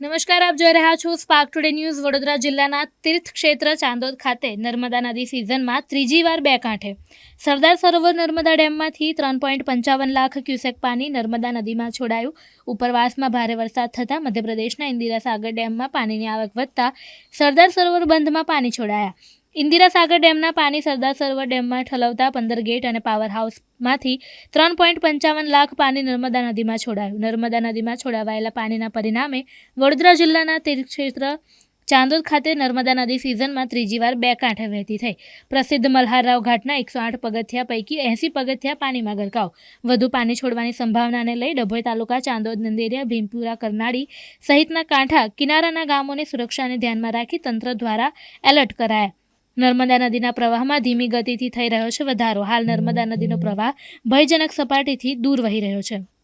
નમસ્કાર, આપ જોઈ રહ્યા છો સ્પાર્ક ટુડે ન્યૂઝ વડોદરા જિલ્લાના તીર્થ ક્ષેત્ર ચાંદોદ ખાતે નર્મદા નદી સિઝનમાં ત્રીજી વાર બે કાંઠે. સરદાર સરોવર નર્મદા ડેમમાંથી ત્રણ પોઈન્ટ પંચાવન લાખ ક્યુસેક પાણી નર્મદા નદીમાં છોડાયું. ઉપરવાસમાં ભારે વરસાદ થતાં મધ્યપ્રદેશના ઇન્દિરા સાગર ડેમમાં પાણીની આવક વધતા સરદાર સરોવર બંધમાં પાણી છોડાયા. ઇન્દિરા સાગર ડેમના પાણી સરદાર સરોવર ડેમમાં ઠલવતા પંદર ગેટ અને પાવર હાઉસમાંથી ત્રણ પોઈન્ટ પંચાવન લાખ પાણી નર્મદા નદીમાં છોડાયું. નર્મદા નદીમાં છોડાવાયેલા પાણીના પરિણામે વડોદરા જિલ્લાના તીર્થક્ષેત્ર ચાંદોદ ખાતે નર્મદા નદી સિઝનમાં ત્રીજી વાર બે કાંઠે વહેતી થઈ. પ્રસિદ્ધ મલ્હારરાવ ઘાટના એકસો આઠ પગથિયા પૈકી એંસી પગથિયા પાણીમાં ગરકાવ. વધુ પાણી છોડવાની સંભાવનાને લઈ ડભોઈ તાલુકા ચાંદોદ, નંદેરિયા, ભીમપુરા, કરનાળી સહિતના કાંઠા કિનારાના ગામોને સુરક્ષાને ધ્યાનમાં રાખી તંત્ર દ્વારા એલર્ટ કરાયા. નર્મદા નદીના પ્રવાહમાં ધીમી ગતિથી થઈ રહ્યો છે વધારો. હાલ નર્મદા નદીનો પ્રવાહ ભયજનક સપાટીથી દૂર વહી રહ્યો છે.